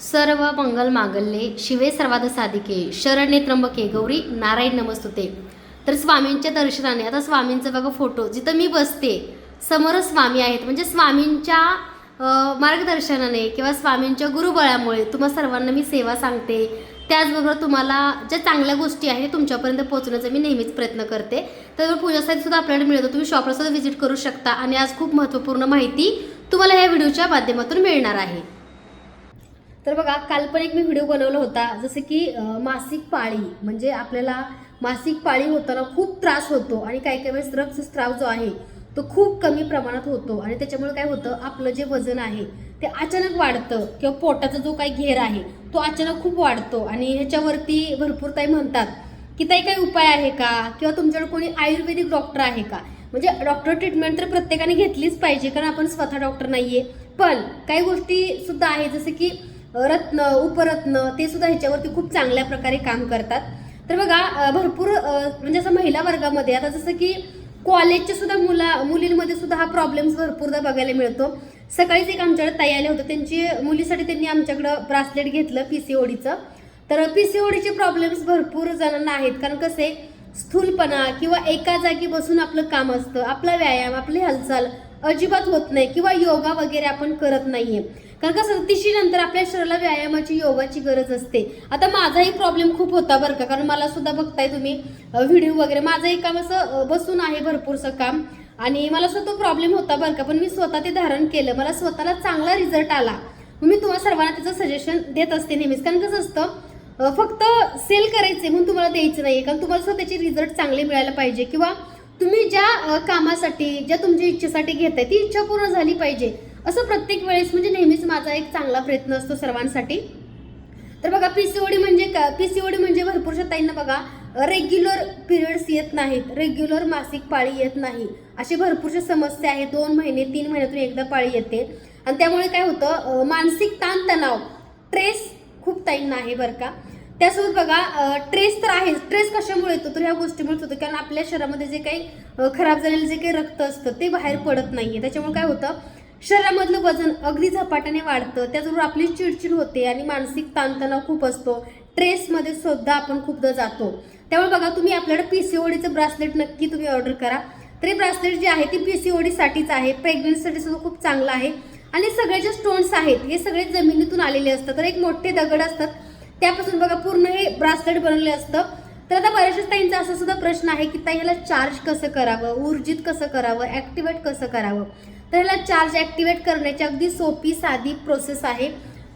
सर्व मंगल मागल्ये शिवे सर्वाद साधिके शरण्ये त्र्यंबके गौरी नारायण नमस्तुते. तर स्वामींच्या दर्शनाने आता स्वामींचा बघा फोटो जिथं मी बसते समोर स्वामी आहेत. म्हणजे स्वामींच्या मार्गदर्शनाने किंवा स्वामींच्या गुरुबळामुळे तुम्हा सर्वांना मी सेवा सांगते. त्याचबरोबर तुम्हाला ज्या चांगल्या गोष्टी आहेत तुमच्यापर्यंत पोहोचण्याचा मी नेहमीच प्रयत्न करते. तर पूजासाठी सुद्धा आपल्याला मिळतं तुम्ही शॉपला सुद्धा व्हिजिट करू शकता. आणि आज खूप महत्त्वपूर्ण माहिती तुम्हाला या व्हिडिओच्या माध्यमातून मिळणार आहे. तर बघा काल पण एक मी व्हिडिओ बनवला होता जसं की मासिक पाळी. म्हणजे आपल्याला मासिक पाळी होताना खूप त्रास होतो आणि काही काही वेळेस रक्तस्त्राव जो आहे तो खूप कमी प्रमाणात होतो. आणि त्याच्यामुळे काय होतं आपलं जे वजन आहे ते अचानक वाढतं किंवा पोटाचा जो काही घेर आहे तो अचानक खूप वाढतो. आणि ह्याच्यावरती भरपूर ताई म्हणतात की ताई काही उपाय आहे का? किंवा तुमच्याकडे कोणी आयुर्वेदिक डॉक्टर आहे का? म्हणजे डॉक्टर ट्रीटमेंट तर प्रत्येकाने घेतलीच पाहिजे कारण आपण स्वतः डॉक्टर नाही आहे पण काही गोष्टी सुद्धा आहे जसं की रत्न उपरत्न ते सुद्धा ह्याच्यावरती खूप चांगल्या प्रकारे काम करतात. तर बघा भरपूर म्हणजे असं महिला वर्गामध्ये आता जसं की कॉलेजच्या सुद्धा मुला मुलींमध्ये सुद्धा हा प्रॉब्लेम्स भरपूरदा बघायला मिळतो. सकाळीच एक आमच्याकडे ताई आले होते त्यांची मुलीसाठी त्यांनी आमच्याकडं ब्रासलेट घेतलं पी सी ओडीचं तर पी सी ओडीचे प्रॉब्लेम्स भरपूर जणांना आहेत. कारण कसे स्थूलपणा किंवा एका जागी बसून आपलं काम असतं आपला व्यायाम आपली हालचाल अजिबात होत नाही किंवा योगा वगैरे आपण करत नाहीये. कारण कसं तिशी नंतर आपल्या शरीराला व्यायामाची योगाची गरज असते. आता माझाही प्रॉब्लेम खूप होता बरं का कारण मला सुद्धा बघताय तुम्ही व्हिडिओ वगैरे. माझं एक काम असं बसून आहे भरपूरसं काम. आणि मला सुद्धा तो प्रॉब्लेम होता बरं का पण मी स्वतः ते धारण केलं. मला स्वतःला चांगला रिझल्ट आला. मी तुम्हाला सर्वांना त्याचं सजेशन देत असते नेहमीच. कारण कसं असतं फक्त सेल करायचे म्हणून तुम्हाला द्यायचं नाही कारण तुम्हाला स्वतःचे रिझल्ट चांगले मिळायला पाहिजे. किंवा तुम्ही ज्या कामासाठी ज्या तुमच्या इच्छेसाठी घेताय ती इच्छा पूर्ण झाली पाहिजे. असं प्रत्येक वेळेस म्हणजे नेहमीच माझा एक चांगला प्रयत्न असतो सर्वांसाठी. तर बघा पी सी ओ डी म्हणजे का पी सी ओ डी म्हणजे भरपूरशा ताईंना बघा रेग्युलर पिरियड्स येत नाहीत. रेग्युलर मासिक पाळी येत नाही. अशी भरपूरशा समस्या आहेत दोन महिने तीन महिन्यातून एकदा पाळी येते. आणि त्यामुळे काय होतं मानसिक ताणतणाव ट्रेस खूप ताईंना आहे बरं का. त्यासोबत बघा ट्रेस तर आहे. ट्रेस कशामुळे येतो? तर ह्या गोष्टीमुळेच होतो. कारण आपल्या शरीरामध्ये जे काही खराब झालेलं जे काही रक्त असतं ते बाहेर पडत नाही आहे त्याच्यामुळे काय होतं शरीरामधलं वजन अगदी झपाट्याने वाढतं त्याचबरोबर आपली चिडचिड होते आणि मानसिक ताणतणाव खूप असतो. ट्रेसमध्ये सुद्धा आपण खूपदा जातो. त्यामुळे बघा तुम्ही आपल्याकडे पीसीओडीचं ब्रासलेट नक्की तुम्ही ऑर्डर करा. तर हे ब्रासलेट जे आहे ते पीसीओडीसाठीच आहे. प्रेग्नन्सीसाठी सुद्धा खूप चांगलं आहे. आणि सगळे जे स्टोन्स आहेत हे सगळे जमिनीतून आलेले असतात. तर एक मोठे दगड असतात. त्यापासून बघा पूर्ण हे ब्रासलेट बनवले असतं. तर आता बऱ्याचशा ताईंचा असा सुद्धा प्रश्न आहे की ताई ह्याला चार्ज कसं करावं? ऊर्जित कसं करावं? ॲक्टिवेट कसं करावं? तर ह्याला चार्ज ॲक्टिवेट करण्याची अगदी सोपी साधी प्रोसेस आहे.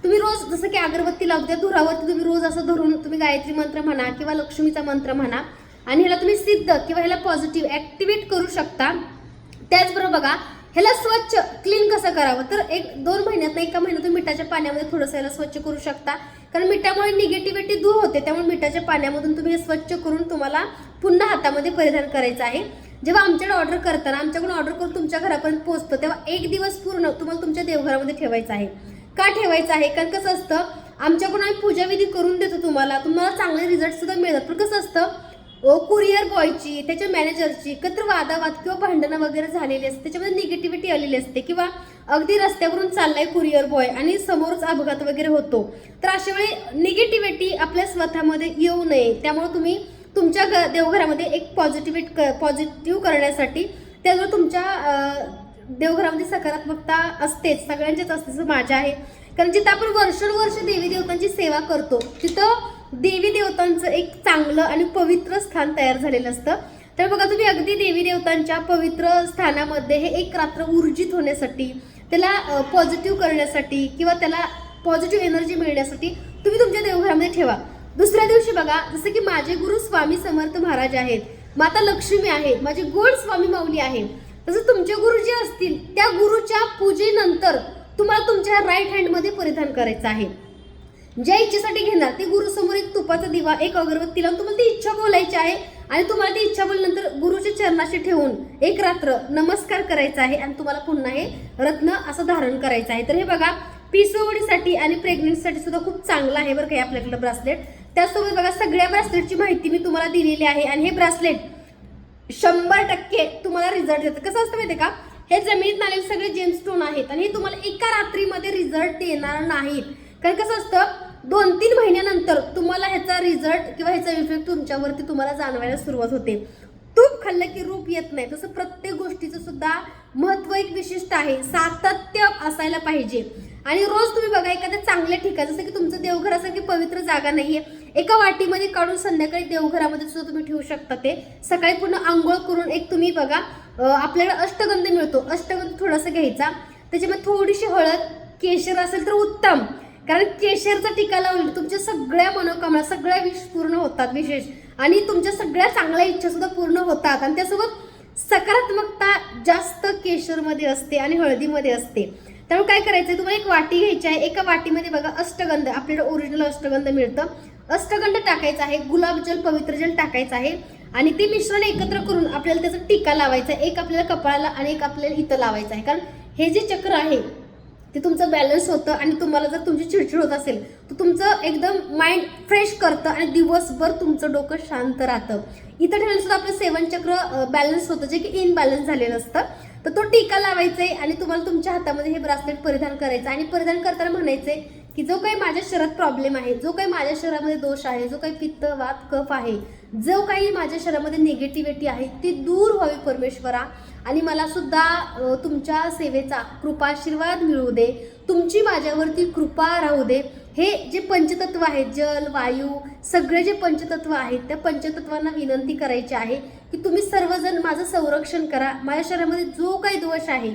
तुम्ही रोज जसं की अगरबत्ती लावते धुरावरती तुम्ही रोज असं धरून तुम्ही गायत्री मंत्र म्हणा किंवा लक्ष्मीचा मंत्र म्हणा आणि ह्याला तुम्ही सिद्ध किंवा ह्याला पॉझिटिव्ह ॲक्टिवेट करू शकता. त्याचबरोबर बघा ह्याला स्वच्छ क्लीन कसं करावं? तर एक दोन महिन्यात एका महिन्यातून मिठाच्या पाण्यामध्ये थोडंसं ह्याला स्वच्छ करू शकता. कारण मिठामुळे निगेटिव्हिटी दूर होते त्यामुळे मिठाच्या पाण्यामधून तुम्ही हे स्वच्छ करून तुम्हाला पुन्हा हातामध्ये परिधान करायचं आहे. जेव्हा आमच्याकडे ऑर्डर करताना आमच्याकडून ऑर्डर करून तुमच्या घरापर्यंत पोहोचतं तेव्हा एक दिवस पूर्ण तुम्हाला तुमच्या देवघरामध्ये ठेवायचं आहे. का ठेवायचं आहे? कारण कसं असतं आमच्याकडून आम्ही पूजाविधी करून देतो तुम्हाला तुम्हाला चांगले रिझल्ट सुद्धा मिळतात. पण कसं असतं कुरिअर बॉयची त्याच्या मॅनेजरची एकत्र वादावाद किंवा भांडणं वगैरे झालेली असते त्याच्यामध्ये निगेटिव्हिटी आलेली असते किंवा अगदी रस्त्यावरून चाललाय कुरिअर बॉय आणि समोरच अपघात वगैरे होतो. तर अशा वेळी निगेटिव्हिटी आपल्या स्वतःमध्ये येऊ नये. त्यामुळे तुम्ही तुमच्या घ देवघरामध्ये एक पॉझिटिव्हिट क पॉझिटिव्ह करण्यासाठी त्याचबरोबर तुमच्या देवघरामध्ये सकारात्मकता असतेच सगळ्यांचीच असते जसं माझ्या आहे. कारण जिथं आपण वर्षानुवर्ष देवी देवतांची सेवा करतो तिथं देवी देवतांचं एक चांगलं आणि पवित्र स्थान तयार झालेलं असतं. तर बघा तुम्ही अगदी देवी देवतांच्या पवित्र स्थानामध्ये हे एक रात्र ऊर्जित होण्यासाठी त्याला पॉझिटिव्ह करण्यासाठी किंवा त्याला पॉझिटिव्ह एनर्जी मिळण्यासाठी तुम्ही तुमच्या देवघरामध्ये ठेवा. दुसऱ्या दिवशी बघा जसं की माझे गुरु स्वामी समर्थ महाराज आहेत माता लक्ष्मी आहे माझे गोड स्वामी माऊली आहे तसं तुमचे गुरु जे असतील त्या गुरुच्या पूजेनंतर तुम्हाला तुमच्या राईट हँडमध्ये परिधान करायचं आहे. ज्या इच्छेसाठी घेणार ते गुरुसमोर एक तुपाचा दिवा एक अगरबत्ती लावून तुम्हाला ती इच्छा बोलायची आहे आणि तुम्हाला ती इच्छा बोलल्यानंतर गुरुच्या चरणाशी ठेवून एक रात्र नमस्कार करायचा आहे आणि तुम्हाला पुन्हा हे रत्न असं धारण करायचं आहे. तर हे बघा पिसवडीसाठी आणि प्रेग्नेंटसाठी सुद्धा खूप चांगलं आहे बरं काही हे आपल्याकडलं ब्रासलेट त्याचसोबत बघा सगळ्या ब्रासलेटची माहिती मी तुम्हाला दिलेली आहे आणि हे ब्रासलेट शंभर टक्के तुम्हाला रिझल्ट देतं. कसं असतं माहिती का? हे जमिनीत आलेले सगळे जेमस्टोन आहेत आणि हे तुम्हाला एका रात्रीमध्ये रिझल्ट देणार नाहीत. कारण कसं असतं? दोन तीन महिन्यानंतर तुम्हाला ह्याचा रिझल्ट किंवा ह्याचा इफेक्ट तुमच्यावरती तुम्हाला जाणवायला सुरुवात होते. तूप खाल्लं की रूप येत नाही. तसं प्रत्येक गोष्टीचं सुद्धा महत्त्व एक विशिष्ट आहे. सातत्य असायला पाहिजे. आणि रोज तुम्ही बघा एखाद्या चांगल्या ठिकाण जसं की तुमचं देवघर असं की पवित्र जागा नाहीये. एका वाटीमध्ये काढून संध्याकाळी देवघरामध्ये सुद्धा तुम्ही ठेवू शकता ते. सकाळी पूर्ण आंघोळ करून एक तुम्ही बघा आपल्याला अष्टगंध मिळतो. अष्टगंध थोडासा घ्यायचा. त्याच्यामध्ये थोडीशी हळद केशर असेल तर उत्तम. कारण केशरचा टिका लावून तुमच्या सगळ्या मनोकामना सगळ्या विश पूर्ण होतात विशेष. आणि तुमच्या सगळ्या चांगल्या इच्छा सुद्धा पूर्ण होतात. आणि त्यासोबत सकारात्मकता जास्त केशरमध्ये असते आणि हळदीमध्ये असते. त्यामुळे काय करायचं तुम्हाला एक वाटी घ्यायची आहे. एका वाटीमध्ये बघा अष्टगंध आपल्याला ओरिजिनल अष्टगंध मिळतं. अष्टगंध टाकायचं आहे गुलाबजल पवित्र जल टाकायचं आहे आणि ते मिश्रण एकत्र करून आपल्याला त्याचा टीका लावायचा आहे. एक आपल्याला कपाळाला आणि एक आपल्याला इथं लावायचं आहे. कारण हे जे चक्र आहे ते तुमचं बॅलन्स होतं आणि तुम्हाला जर तुमची चिडचिड होत असेल तर तुमचं एकदम माइंड फ्रेश करतं आणि दिवसभर तुमचं डोकं शांत राहतं. इथं ठेवलं सुद्धा आपलं सेवन चक्र बॅलन्स होतं जे की इनबॅलन्स झालेलं असतं. तर तो टीका लावायचा आहे आणि तुम्हाला तुमच्या हातामध्ये हे ब्रासलेट परिधान करायचं आणि परिधान करताना म्हणायचं आहे की जो काही माझ्या शरीरात प्रॉब्लेम आहे जो काही माझ्या शरीरामध्ये दोष आहे जो काही पित्त वात कफ आहे जो काही माझ्या शरीरामध्ये निगेटिव्हिटी आहे ती दूर व्हावी परमेश्वरा. आणि मला सुद्धा तुमच्या सेवेचा कृपाशीर्वाद मिळू दे. तुमची माझ्यावरती कृपा राहू दे. हे जे पंचतत्व आहेत जल वायू सगळे जे पंचतत्व आहेत त्या पंचतत्वांना विनंती करायची आहे की तुम्ही सर्वजण माझं संरक्षण करा. माझ्या शरीरामध्ये जो काही दोष आहे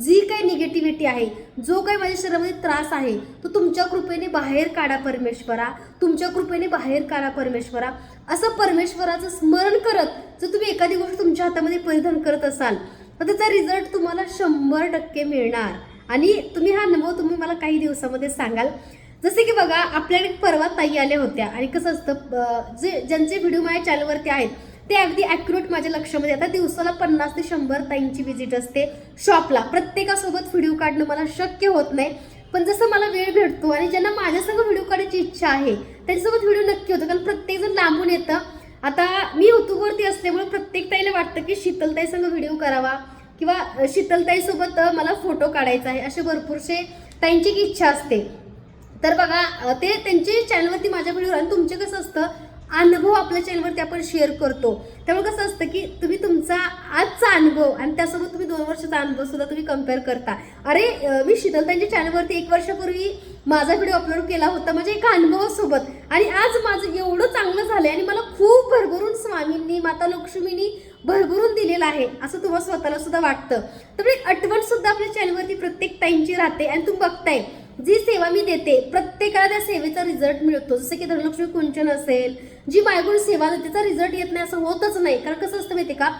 जी काही निगेटिव्हिटी आहे जो काही माझ्या शरीरामध्ये त्रास आहे तो तुमच्या कृपेने बाहेर काढा परमेश्वरा. तुमच्या कृपेने बाहेर काढा परमेश्वरा. असं परमेश्वराचं स्मरण करत जर तुम्ही एखादी गोष्ट तुमच्या हातामध्ये परिधान करत असाल तर त्याचा रिझल्ट तुम्हाला शंभर टक्के मिळणार. आणि तुम्ही हा अनुभव तुम्ही मला काही दिवसामध्ये सांगाल. जसे की बघा आपल्याकडे परवा ताई आल्या होत्या. आणि कसं असतं जे ज्यांचे व्हिडिओ माझ्या चॅनलवरती आहेत ते अगदी ॲक्युरेट माझ्या लक्षामध्ये आता दिवसाला पन्नास ते शंभर ताईंची व्हिजिट असते शॉपला प्रत्येकासोबत व्हिडिओ काढणं मला शक्य होत नाही. पण जसं मला वेळ भेटतो आणि ज्यांना माझ्यासंग व्हिडिओ काढायची इच्छा आहे त्यांच्यासोबत व्हिडिओ नक्की होतो. कारण प्रत्येकजण लांबून येतं. आता मी युट्यूबवरती असल्यामुळे प्रत्येक ताईला वाटतं की शीतलताईसंग व्हिडिओ करावा किंवा शीतलताईसोबत मला फोटो काढायचा आहे असे भरपूरसे ताईंची एक इच्छा असते. तर बघा ते त्यांचे चॅनलवरती माझ्या व्हिडिओ आणि तुमचे कसं असतं अनुभव आपल्या चॅनलवरती आपण शेअर करतो. त्यामुळे कसं असतं की तुम्ही तुमचा आजचा अनुभव आणि त्यासोबत तुम्ही दोन वर्षाचा अनुभव सुद्धा तुम्ही कंपेअर करता. अरे मी शीतलताईंच्या चॅनलवरती एक वर्षापूर्वी माझा व्हिडिओ अपलोड केला होता माझ्या एका अनुभवासोबत. आणि आज माझं एवढं चांगलं झालं आणि मला खूप भरभरून स्वामींनी माता लक्ष्मीनी भरभरून दिलेलं आहे असं तुम्हाला स्वतःला सुद्धा वाटतं. त्यामुळे आठवण सुद्धा आपल्या चॅनलवरती प्रत्येक टाईमची राहते आणि तुम्ही बघताय. जी सेवा मी देते प्रत्येकाला त्या सेवेचा रिझल्ट मिळतो. जसं की धनलक्ष्मी कुंचन असेल जी मायगुण सेवा देते त्याचा रिझल्ट येत नाही असं होतच नाही. कारण कसं असतं माहिती का?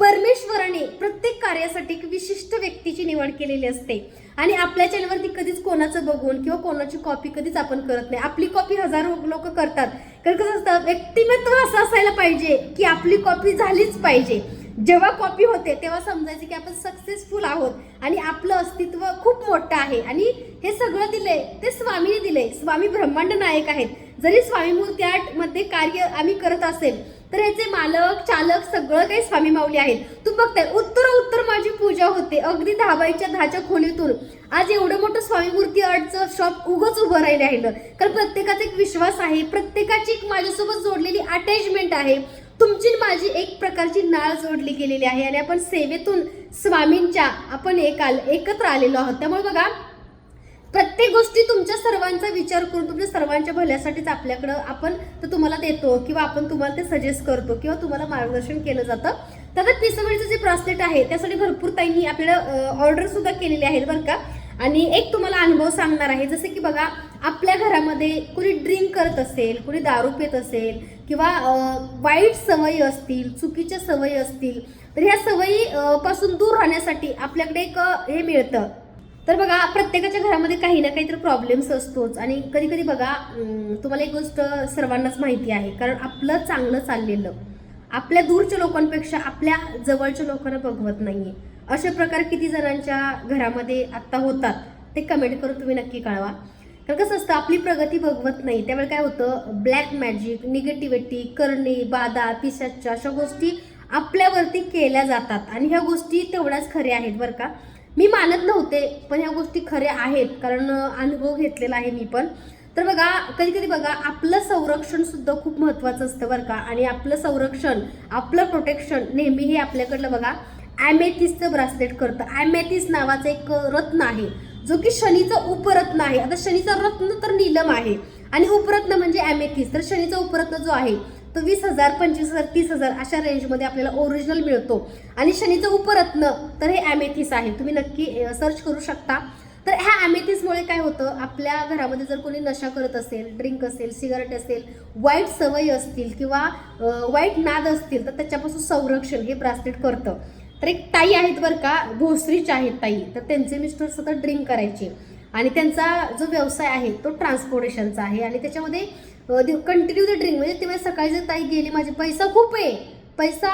परमेश्वराने प्रत्येक कार्यासाठी एक विशिष्ट व्यक्तीची निवड केलेली असते. आणि आपल्या चॅनलवरती कधीच कोणाचं बघून किंवा कोणाची कॉपी कधीच आपण करत नाही. आपली कॉपी हजारो लोक करतात. कारण कसं असतं? व्यक्तिमत्व असं असायला पाहिजे की आपली कॉपी झालीच पाहिजे. जेव्हा कॉपी होते तेव्हा समजायचं की आपण सक्सेसफुल आहोत. आणि आपलं अस्तित्व खूप मोठं आहे. आणि हे सगळं दिले ते स्वामीने दिले स्वामी ब्रह्मांड नायक आहेत. जरी स्वामी मूर्ती आर्टमध्ये कार्य आम्ही करत असेल तर ह्याचे मालक चालक सगळं काही स्वामी माऊली आहेत. तू बघताय उत्तर उत्तर माझी पूजा होते. अगदी धाबाईच्या धाच्या दहाच्या खोलीतून आज एवढं मोठं स्वामी मूर्ती आर्टचं शॉप उगच उभं राहिलं राहिलं कारण प्रत्येकाचा एक विश्वास आहे. प्रत्येकाची एक माझ्यासोबत जोडलेली अटॅचमेंट आहे. तुमची माझी एक प्रकारची नाळ जोडली गेलेली आहे आणि आपण सेवेतून स्वामींच्या आपण एक आल एकत्र आलेलो आहोत. त्यामुळे बघा प्रत्येक गोष्टी तुमच्या सर्वांचा विचार करून तुमच्या सर्वांच्या भल्यासाठीच आपल्याकडं आपण तर तुम्हाला देतो किंवा आपण तुम्हाला ते सजेस्ट करतो किंवा तुम्हाला मार्गदर्शन केलं जातं. तर पिसवळीचं जे ब्रासलेट आहे त्यासाठी भरपूर ताईंनी आपल्याला ऑर्डर सुद्धा केलेली आहेत बरं का. आणि एक तुम्हाला अनुभव सांगणार आहे जसं की बघा आपल्या घरामध्ये कुणी ड्रिंक करत असेल कुणी दारू पित असेल किंवा वाईट सवयी असतील चुकीच्या सवयी असतील तर ह्या सवयी पासून दूर राहण्यासाठी आपल्याकडे एक हे मिळतं. तर बघा प्रत्येकाच्या घरामध्ये काही ना काहीतरी प्रॉब्लेम्स असतोच. आणि कधी कधी बघा तुम्हाला एक गोष्ट सर्वांनाच माहिती आहे. कारण आपलं चांगलं चाललेलं आपल्या दूरच्या लोकांपेक्षा आपल्या जवळच्या लोकांना बघवत नाहीये. अशा प्रकार किती जणांच्या घरामध्ये आत्ता होतात ते कमेंट करून तुम्ही नक्की कळवा. कारण कसं असतं आपली प्रगती भगवत नाही. त्यावेळी काय होतं ब्लॅक मॅजिक निगेटिव्हिटी करणे बाधा पिशाच्या अशा गोष्टी आपल्यावरती केल्या जातात. आणि ह्या गोष्टी तेवढ्याच खऱ्या आहेत बरं का. मी मानत नव्हते पण ह्या गोष्टी खऱ्या आहेत कारण अनुभव घेतलेला आहे मी पण. तर बघा कधी कधी बघा आपलं संरक्षण सुद्धा खूप महत्वाचं असतं बरं का. आणि आपलं संरक्षण आपलं प्रोटेक्शन नेहमी हे आपल्याकडलं बघा ॲमेथिसचं ब्रासलेट करतं. ॲमेथिस नावाचं एक रत्न आहे. जो की शनीचा उपरत्न आहे. आता शनीचा रत्न तर नीलम आहे. आणि उपरत्न म्हणजे ॲमेथिस तर शनीचा उपरत्न जो आहे तो वीस हजार पंचवीस हजार तीस हजार अशा रेंजमध्ये आपल्याला ओरिजिनल मिळतो. आणि शनीचं उपरत्न तर हे ॲमेथिस आहे. तुम्ही नक्की सर्च करू शकता. तर ह्या ॲमेथिसमुळे काय होतं आपल्या घरामध्ये जर कोणी नशा करत असेल ड्रिंक असेल सिगारेट असेल वाईट सवयी असतील किंवा वाईट नाद असतील तर त्याच्यापासून संरक्षण हे ब्रासलेट करतं. तर एक ताई आहेत बरं का भोसरीच्या आहेत ताई. तर त्यांचे मिस्टर सतत ड्रिंक करायचे. आणि त्यांचा जो व्यवसाय आहे तो ट्रान्सपोर्टेशनचा आहे. आणि त्याच्यामध्ये कंटिन्यू ते ड्रिंक म्हणजे तेव्हा सकाळी जर ताई गेली माझे पैसा खूप आहे. पैसा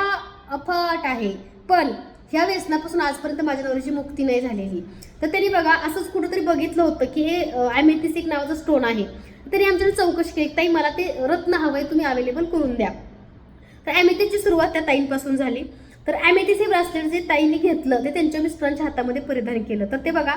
अफाट आहे. पण ह्या व्यसनापासून आजपर्यंत माझ्या नवऱ्याची मुक्ती नाही झालेली. तर त्यांनी बघा असंच कुठंतरी बघितलं होतं की हे ॲमेथिस एक नावाचं स्टोन आहे. त्यांनी आमच्याकडे चौकशी केली. ताई मला ते रत्न हवं आहे तुम्ही अवेलेबल करून द्या. तर ॲमेथिसची सुरुवात त्या ताईंपासून झाली. तर ॲमेथिस हे ब्रासलेट जे ताईंनी घेतलं ते त्यांच्या मिस्टरांच्या हातामध्ये परिधान केलं. तर ते बघा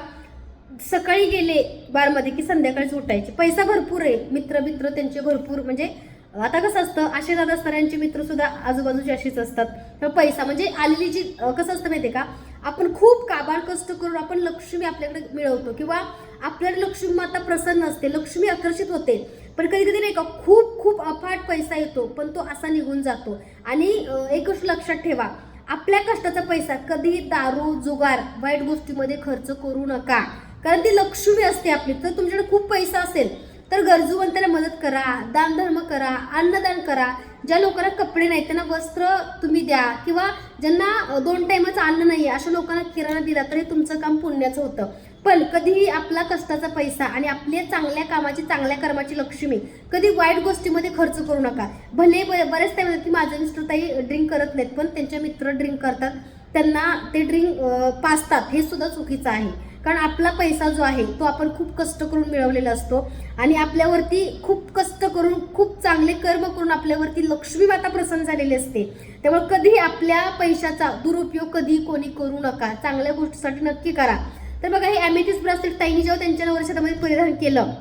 सकाळी गेले बारमध्ये की संध्याकाळीच उठायचे. पैसा भरपूर आहे. मित्र मित्र त्यांचे भरपूर म्हणजे आता कसं असतं असे दादा असणाऱ्यांचे मित्र सुद्धा आजूबाजूचे असेच असतात. तर पैसा म्हणजे आलेली जी कसं असतं माहिती का? आपण खूप काबाड कष्ट करून आपण लक्ष्मी आपल्याकडे मिळवतो किंवा आपल्याकडे लक्ष्मी माता प्रसन्न असते लक्ष्मी आकर्षित होते. पण कधी कधी नाही का खूप खूप अफाट पैसा येतो पण तो असा निघून जातो. आणि एकच एक गोष्ट लक्षात ठेवा आपल्या कष्टाचा पैसा कधी दारू जुगार वाईट गोष्टीमध्ये खर्च करू नका. कारण ती लक्ष्मी असते आपली. तर तुमच्याकडे खूप पैसा असेल तर गरजूवंतांना मदत करा दानधर्म करा अन्नदान करा. ज्या लोकांना कपडे नाही त्यांना वस्त्र तुम्ही द्या. किंवा ज्यांना दोन टायमाचं अन्न नाही आहे अशा लोकांना किराणा दिला तर हे तुमचं काम पुण्याचं होतं. पण कधीही आपला कष्टाचा पैसा आणि आपल्या चांगल्या कामाची चांगल्या कर्माची लक्ष्मी कधी वाईट गोष्टीमध्ये खर्च करू नका. भले ब- बरेच टाइम की माझे मिस्टर ताई ड्रिंक करत नाहीत पण त्यांचे मित्र ड्रिंक करतात. त्यांना ते ड्रिंक पाचतात हे सुद्धा चुकीचं आहे. कारण आपला पैसा जो आहे तो आपण खूप कष्ट करून मिळवलेला असतो. आणि आपल्यावरती खूप कष्ट करून खूप चांगले कर्म करून आपल्यावरती लक्ष्मी माता प्रसन्न झालेली असते. त्यामुळे कधीही आपल्या पैशाचा दुरुपयोग कधी कोणी करू नका. चांगल्या गोष्टीसाठी नक्की करा. तर बघा हे ॲमेथिस ब्रासलेट ताईंनी जेव्हा त्यांच्या नवऱ्याच्या परिधान केलं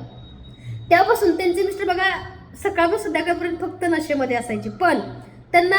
तेव्हापासून त्यांचे मिस्टर बघा सकाळपासून संध्याकाळपर्यंत फक्त नशेमध्ये असायचे. पण त्यांना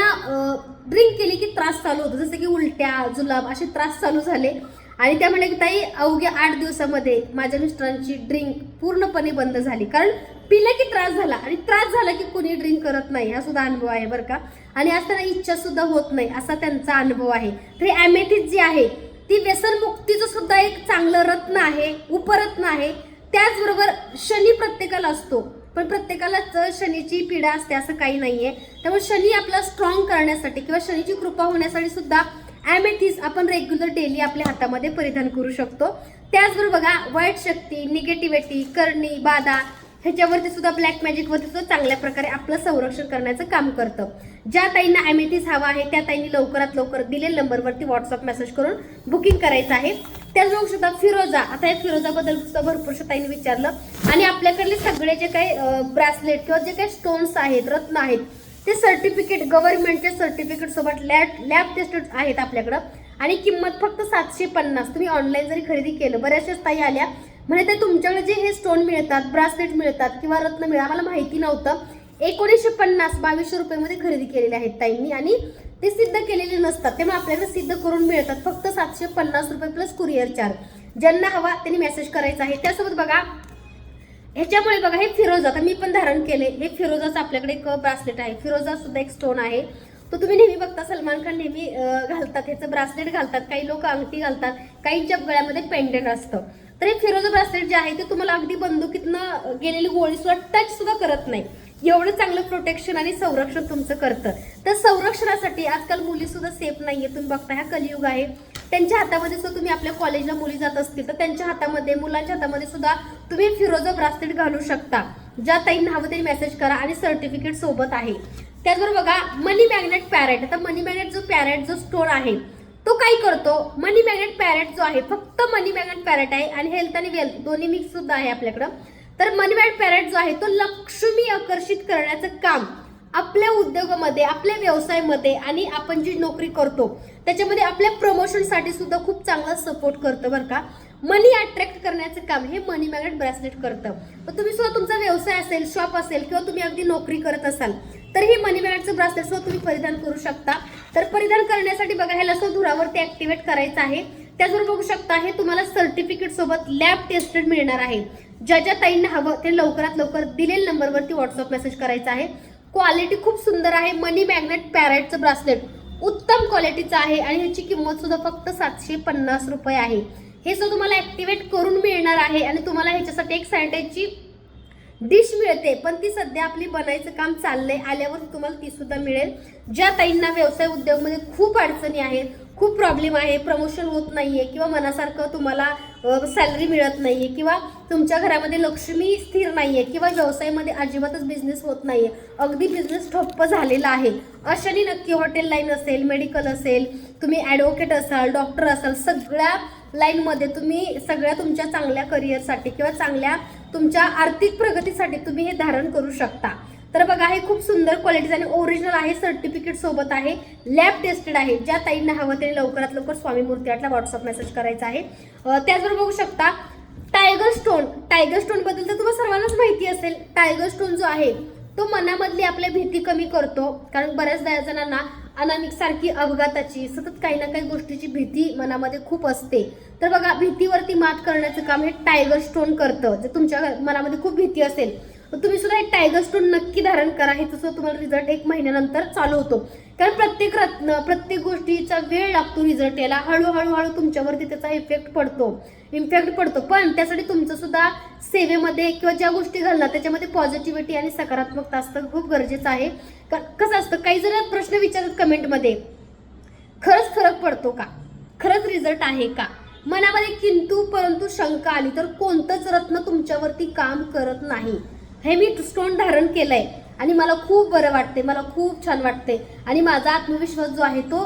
ड्रिंक केली की त्रास चालू होतो. जसं की उलट्या जुलाब असे त्रास चालू झाले. आणि त्या म्हणे की ताई अवघ्या आठ दिवसामध्ये माझ्या मिस्टरांची ड्रिंक पूर्णपणे बंद झाली. कारण पिलं की त्रास झाला आणि त्रास झाला की कोणी ड्रिंक करत नाही. हा सुद्धा अनुभव आहे बरं का. आणि आज त्यांना इच्छा सुद्धा होत नाही. असा त्यांचा अनुभव आहे. तर हे ॲमेथिस जी आहे ती व्यसनमुक्तीचं सुद्धा एक चांगलं रत्न आहे उपरत्न आहे. त्याचबरोबर शनी प्रत्येकाला असतो. पण प्रत्येकालाच शनीची पीडा असते असं काही नाहीये. त्यामुळे शनी आपला स्ट्रॉंग करण्यासाठी किंवा शनीची कृपा होण्यासाठी सुद्धा ॲमेथीस आपण रेग्युलर डेली आपल्या हातामध्ये परिधान करू शकतो. त्याचबरोबर बघा वाईट शक्ती निगेटिव्हिटी करणी बाधा ह्याच्यावरती सुद्धा ब्लॅक मॅजिकवरती सुद्धा चांगल्या प्रकारे आपलं संरक्षण करण्याचं काम करतं. ज्या ताईंना ॲमेथीस हवा आहे त्या ताईंनी लवकरात लवकर दिलेल्या नंबरवरती व्हॉट्सअप मेसेज करून बुकिंग करायचं आहे. त्याचबरोबर सुद्धा फिरोजा आता या फिरोजाबद्दल सुद्धा भरपूरशा ताईंनी विचारलं. आणि आपल्याकडले सगळे जे काही ब्रासलेट किंवा जे काही स्टोन्स आहेत रत्न आहेत ते सर्टिफिकेट गव्हर्नमेंटच्या सर्टिफिकेट सोबत लॅब लॅब टेस्टेड आहेत आपल्याकडं. आणि किंमत फक्त सातशे पन्नास. तुम्ही ऑनलाईन जरी खरेदी केलं बऱ्याचशाच ताई आल्या म्हणजे ते तुमच्याकडे जे हे स्टोन मिळतात ब्रासलेट मिळतात किंवा रत्न मिळतात मला माहिती नव्हतं. एकोणीसशे पन्नास बावीसशे रुपयामध्ये खरेदी केलेले आहेत ताईंनी आणि ते सिद्ध केलेले नसतात. त्यामुळे आपल्याला सिद्ध करून मिळतात. फक्त सातशे पन्नास रुपये प्लस कुरिअर चार्ज ज्यांना हवा त्यांनी मेसेज करायचा आहे. त्यासोबत बघा ह्याच्यामुळे बघा हे फिरोजा आता मी पण धारण केले हे फिरोजाचं आपल्याकडे एक ब्रासलेट आहे. फिरोजा सुद्धा एक स्टोन आहे. तो तुम्ही नेहमी बघता सलमान खान नेहमी घालतात. ह्याचं ब्रासलेट घालतात. काही लोक अंगठी घालतात. काहींच्या गळ्यामध्ये पेंडेंट असतं. तर हे फिरोज ब्रासलेट जे आहे ते तुम्हाला अगदी बंदुकीतनं गेलेली गोळी सुद्धा टच सुद्धा करत नाही. एवढं चांगलं प्रोटेक्शन आणि संरक्षण तुमचं करतं. तर संरक्षणासाठी आजकाल मुली सुद्धा सेफ नाहीये. तुम्ही बघता ह्या कलियुग आहे. त्यांच्या हातामध्ये सुद्धा तुम्ही आपल्या कॉलेजला मुली जात असतील तर त्यांच्या हातामध्ये मुलांच्या हातामध्ये सुद्धा तुम्ही फिरोज ब्रासलेट घालू शकता. ज्या ताईंना हवं तरी मेसेज करा आणि सर्टिफिकेट सोबत आहे. त्याचबरोबर बघा मनी मॅग्नेट पॅरेट आता मनी मॅग्नेट जो पॅरेट जो स्टोन आहे तो काय करतो? मनी मॅग्नेट पॅरेट जो आहे फक्त मनी मॅग्नेट पॅरेट आहे आणि हेल्थ आणि वेल्थ दोन्ही मिक्स सुद्धा आहे आपल्याकडं. तर मनी मॅग्नेट पॅरेट जो आहे तो लक्ष्मी आकर्षित करण्याचं काम आपल्या उद्योगामध्ये आपल्या व्यवसायामध्ये आणि आपण जी नोकरी करतो त्याच्यामध्ये आपल्या प्रमोशनसाठी सुद्धा खूप चांगला सपोर्ट करतं बरं का. मनी अट्रॅक्ट करण्याचं काम हे मनी मॅग्नेट ब्रेसलेट करतं. मग तुम्ही सुद्धा तुमचा व्यवसाय असेल शॉप असेल किंवा तुम्ही अगदी नोकरी करत असाल तर हे मनी मॅग्नेटचं ब्रेसलेट सुद्धा तुम्ही परिधान करू शकता. तर परिधान करण्यासाठी बघा ह्याला सुद्धा धुरावरती ऍक्टिव्हेट करायचं आहे. त्याचबरोबर बघू शकता हे तुम्हाला सर्टिफिकेट सोबत लॅब टेस्टेड मिळणार आहे. ज्या ज्या ताईंना हवं ते लवकरात लवकर दिलेल्या नंबरवरती व्हॉट्सअप मेसेज करायचा आहे. क्वालिटी खूप सुंदर आहे. मनी मॅग्नेट पॅरेटचं ब्रासलेट उत्तम क्वालिटीचं आहे आणि ह्याची किंमत सुद्धा फक्त सातशे पन्नास रुपये आहे. हे सुद्धा तुम्हाला ऍक्टिव्हेट करून मिळणार आहे आणि तुम्हाला ह्याच्यासाठी एक सॅनिटाईजची डिश मिळते पण ती सध्या आपली बनायचं काम चाललंय आल्यावर तुम्हाला ती सुद्धा मिळेल. ज्या ताईंना व्यवसाय उद्योगमध्ये खूप अडचणी आहेत खूप प्रॉब्लेम आहे प्रमोशन होत नाही आहे किंवा मनासारखं तुम्हाला सॅलरी मिळत नाही आहे किंवा तुमच्या घरामध्ये लक्ष्मी स्थिर नाही आहे किंवा व्यवसायामध्ये अजिबातच बिझनेस होत नाही आहे अगदी बिझनेस ठप्प झालेला आहे. अशाने नक्की हॉटेल लाईन असेल मेडिकल असेल तुम्ही ॲडव्होकेट असाल डॉक्टर असाल सगळ्या लाईनमध्ये तुम्ही सगळ्या तुमच्या चांगल्या करिअरसाठी किंवा चांगल्या तुमच्या आर्थिक प्रगतीसाठी तुम्ही हे धारण करू शकता. तर बघा हे खूप सुंदर क्वालिटीचं आणि ओरिजिनल आहे सर्टिफिकेट सोबत आहे लॅब टेस्टेड आहे ज्या ताईंना हवं त्याने लवकरात लवकर स्वामी मूर्ती आटला व्हॉट्सअप मेसेज करायचा आहे. त्याचबरोबर बघू शकता टायगर स्टोन टायगर स्टोनबद्दल तर तुम्हाला सर्वांनाच माहिती असेल टायगर स्टोन जो आहे तो मनामधली आपल्या भीती कमी करतो. कारण बऱ्याचदा जणांना अनामिक सारखी अपघाताची सतत काही ना काही गोष्टीची भीती मनामध्ये खूप असते. तर बघा भीतीवरती मात करण्याचं काम हे टायगर स्टोन करतं. जर तुमच्या मनामध्ये खूप भीती असेल तर तुम्ही सुद्धा एक टायगर स्टोन नक्की धारण करा. हे तसं तुम्हाला रिझल्ट एक महिन्यानंतर चालू होतो. कारण प्रत्येक रत्न प्रत्येक गोष्टीचा वेळ लागतो रिझल्ट यायला. हळूहळू हळू तुमच्यावरती त्याचा इफेक्ट पडतो. इम्पॅक्ट पडतो. पण त्यासाठी तुमचं सुद्धा सेवेमध्ये किंवा ज्या गोष्टी घालणार त्याच्यामध्ये पॉझिटिव्हिटी आणि सकारात्मकता असतं खूप गरजेचं आहे. क- कसं असतं? काही जण प्रश्न विचारतात कमेंटमध्ये खरंच फरक पडतो का? खरंच रिझल्ट आहे का? मनामध्ये किंतू परंतु शंका आली तर कोणतंच रत्न तुमच्यावरती काम करत नाही. हे मी स्टोन धारण केलंय. आणि मला खूप बरं वाटते मला खूप छान वाटते आणि माझा आत्मविश्वास जो आहे तो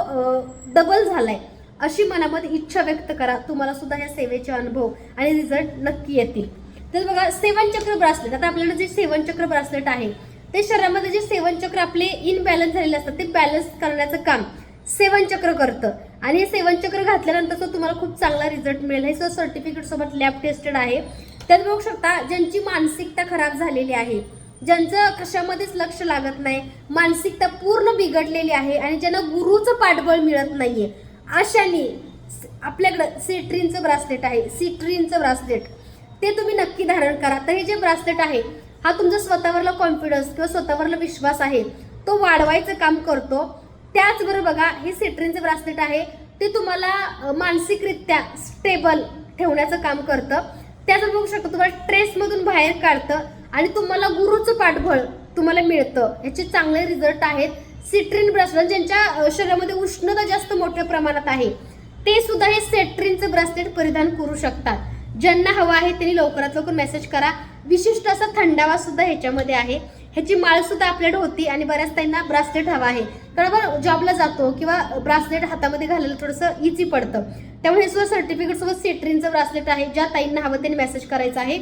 डबल झालाय. अशी मनामध्ये इच्छा व्यक्त करा तुम्हाला सुद्धा या सेवेचे अनुभव आणि रिझल्ट नक्की येतील. तर बघा सेवन चक्र ब्रासलेट आता आपल्याला जे सेवन चक्र ब्रासलेट आहे ते शरीरामध्ये जे सेवन चक्र आपले इनबॅलन्स झालेले असतात ते बॅलन्स करण्याचं काम सेवन चक्र करतं. आणि हे सेवन चक्र घातल्यानंतर तुम्हाला खूप चांगला रिझल्ट मिळेल. हे सर्टिफिकेट सोबत लॅब टेस्टेड आहे. त्यात बघू शकता ज्यांची मानसिकता खराब झालेली आहे ज्यांचं कशामध्येच लक्ष लागत नाही मानसिकता पूर्ण बिघडलेली आहे आणि ज्यांना गुरुचं पाठबळ मिळत नाहीये अशाने आपल्याकडं सिट्रीनचं ब्रासलेट आहे सिट्रीनचं ब्रासलेट ते तुम्ही नक्की धारण करा. तर हे जे ब्रासलेट आहे हा तुमचा स्वतःवरला कॉन्फिडन्स किंवा स्वतःवरला विश्वास आहे. तो वाढवायचं काम करतो. त्याचबरोबर बघा हे सिट्रीनचं ब्रासलेट आहे ते तुम्हाला मानसिकरित्या स्टेबल ठेवण्याचं काम करतं. त्याचं बघू शकतो तुम्हाला ट्रेसमधून बाहेर काढतं आणि तुम्हाला गुरुचं पाठबळ तुम्हाला मिळतं. ह्याचे चांगले रिझल्ट आहेत. सिट्रिन म्हणजे ब्रासलेट ज्यांच्या शरीरामध्ये उष्णता जास्त मोठ्या प्रमाणात आहे ते सुद्धा हे सेट्रिनचं ब्रासलेट परिधान करू शकतात. ज्यांना हवं आहे त्यांनी लवकरात लवकर मेसेज करा. विशिष्ट असा थंडावा सुद्धा ह्याच्यामध्ये आहे. ह्याची माळ सुद्धा आपल्याकडे होती आणि बऱ्याच त्यांना ब्रासलेट हवा आहे. कारण आपण जॉबला जातो किंवा ब्रासलेट हातामध्ये घालायला थोडंसं इझी पडतं. त्यामुळे हे सुद्धा सर्टिफिकेट सोबत सेट्रिनचं ब्रासलेट आहे ज्या ताईंना हवं त्यांनी मेसेज करायचा आहे.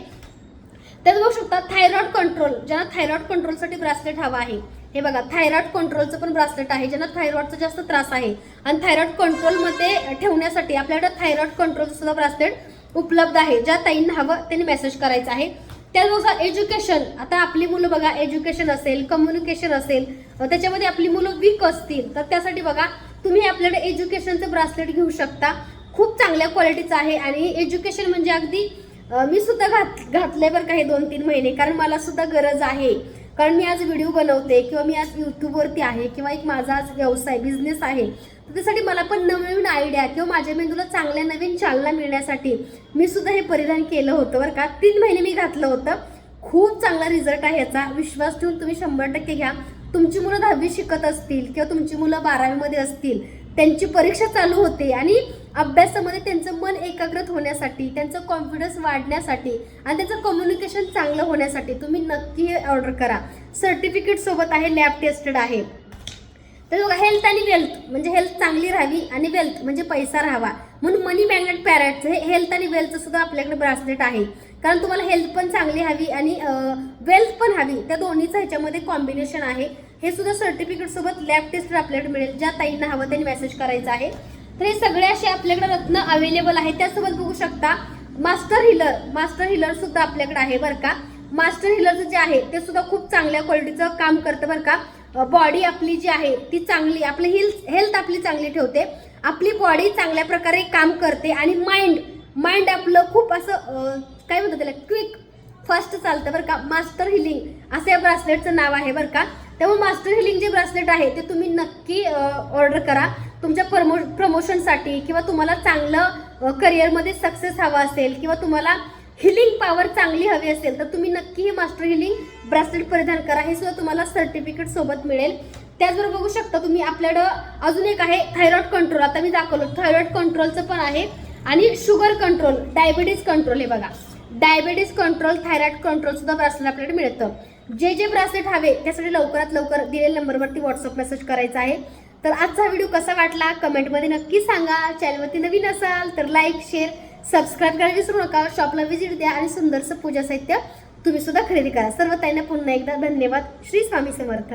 त्यात बघू शकता थायरॉइड कंट्रोल ज्यांना थायरॉइड कंट्रोलसाठी ब्रासलेट हवा आहे. हे बघा थायरॉइड कंट्रोलचं पण ब्रासलेट आहे ज्यांना थायरॉइडचा जास्त त्रास आहे. आणि थायरॉइड कंट्रोलमध्ये ठेवण्यासाठी आपल्याकडे थायरॉइड कंट्रोलचं सुद्धा ब्रासलेट उपलब्ध आहे. ज्या ताईंना हवं त्यांनी मेसेज करायचा आहे. त्याच एज्युकेशन आता आपली मुलं बघा एज्युकेशन असेल कम्युनिकेशन असेल त्याच्यामध्ये आपली मुलं वीक असतील तर त्यासाठी बघा तुम्ही आपल्याकडे एज्युकेशनचं ब्रासलेट घेऊ शकता. खूप चांगल्या क्वालिटीचं आहे आणि एज्युकेशन म्हणजे अगदी मी सुद्धा घात घातले बरं का हे दोन तीन महिने. कारण मला सुद्धा गरज आहे. कारण मी आज व्हिडिओ बनवते किंवा मी आज यूट्यूबवरती आहे किंवा एक माझा आज व्यवसाय बिझनेस आहे. तर त्यासाठी मला पण नवनवीन आयडिया किंवा माझ्या मेंदूला चांगल्या नवीन चालना मिळण्यासाठी मी सुद्धा हे परिधान केलं होतं बरं का. तीन महिने मी घातलं होतं. खूप चांगला रिझल्ट आहे याचा. विश्वास ठेवून तुम्ही शंभर टक्के घ्या. तुमची मुलं दहावी शिकत असतील किंवा तुमची मुलं बारावीमध्ये असतील त्यांची परीक्षा चालू होते आणि अभ्यासामध्ये त्यांचं मन एकाग्रत होण्यासाठी त्यांचं कॉन्फिडन्स वाढण्यासाठी आणि त्यांचं कम्युनिकेशन चांगलं होण्यासाठी तुम्ही नक्की हे ऑर्डर करा. सर्टिफिकेट सोबत आहे लॅब टेस्टेड आहे. तर बघा हेल्थ आणि वेल्थ म्हणजे हेल्थ चांगली राहावी आणि वेल्थ म्हणजे पैसा राहावा. म्हणून मनी मॅग्नेट पॅरेटचं हे हेल्थ आणि वेल्थचं सुद्धा आपल्याकडे ब्रासलेट आहे. कारण तुम्हाला हेल्थ पण चांगली हवी आणि वेल्थ पण हवी. त्या दोन्हीचं ह्याच्यामध्ये कॉम्बिनेशन आहे. हे सुद्धा सर्टिफिकेट सोबत लॅब टेस्ट आपल्याकडे मिळेल. ज्या ताईंना हवं त्यांनी मेसेज करायचा आहे. तर हे सगळे असे आपल्याकडे रत्न अवेलेबल आहे त्यासोबत बघू शकता मास्टर हिलर मास्टर हिलर सुद्धा आपल्याकडे आहे बरं का. मास्टर हिलरचं जे आहे ते सुद्धा खूप चांगल्या क्वालिटीचं काम करतं बरं का. बॉडी आपली जी आहे ती चांगली आपली हिल्स हेल्थ आपली चांगली ठेवते. आपली बॉडी चांगल्या प्रकारे काम करते आणि माइंड माइंड आपलं खूप असं काय म्हणतात त्याला क्विक फास्ट चालतं बरं का. मास्टर हिलिंग असं या ब्रासलेटचं नाव आहे बरं का. त्यामुळे मास्टर हिलिंग जे ब्रासलेट आहे ते तुम्ही नक्की ऑर्डर करा. तुमच्या प्रमो प्रमोशनसाठी किंवा तुम्हाला चांगलं करिअरमध्ये सक्सेस हवा असेल किंवा तुम्हाला हिलिंग पॉवर चांगली हवी असेल तर तुम्ही नक्की हे मास्टर हिलिंग ब्रासलेट परिधान करा. हे सुद्धा तुम्हाला सर्टिफिकेट सोबत मिळेल. त्याचबरोबर बघू शकता तुम्ही आपल्याकडं अजून एक आहे थायरॉइड कंट्रोल आता मी दाखवलं थायरॉइड कंट्रोलचं पण आहे आणि शुगर कंट्रोल डायबिटीज कंट्रोल हे बघा. डायबिटीज कंट्रोल थायरॉइड कंट्रोल सुद्धा ब्रासलेट आपल्याकडे मिळतं. जे जे ब्रासलेट हवे त्यासाठी लवकरात लवकर दिलेल्या नंबरवरती व्हॉट्सअप मेसेज करायचा आहे. तर आजचा व्हिडिओ कसा वाटला? कमेंटमध्ये नक्की सांगा. चॅनलवरती नवीन असाल तर लाईक शेअर सबस्क्राईब करायला विसरू नका. शॉपला व्हिजिट द्या आणि सुंदरसं पूजा साहित्य तुम्ही सुद्धा खरेदी करा. सर्व त्यांना पुन्हा एकदा धन्यवाद. श्री स्वामी समर्थ.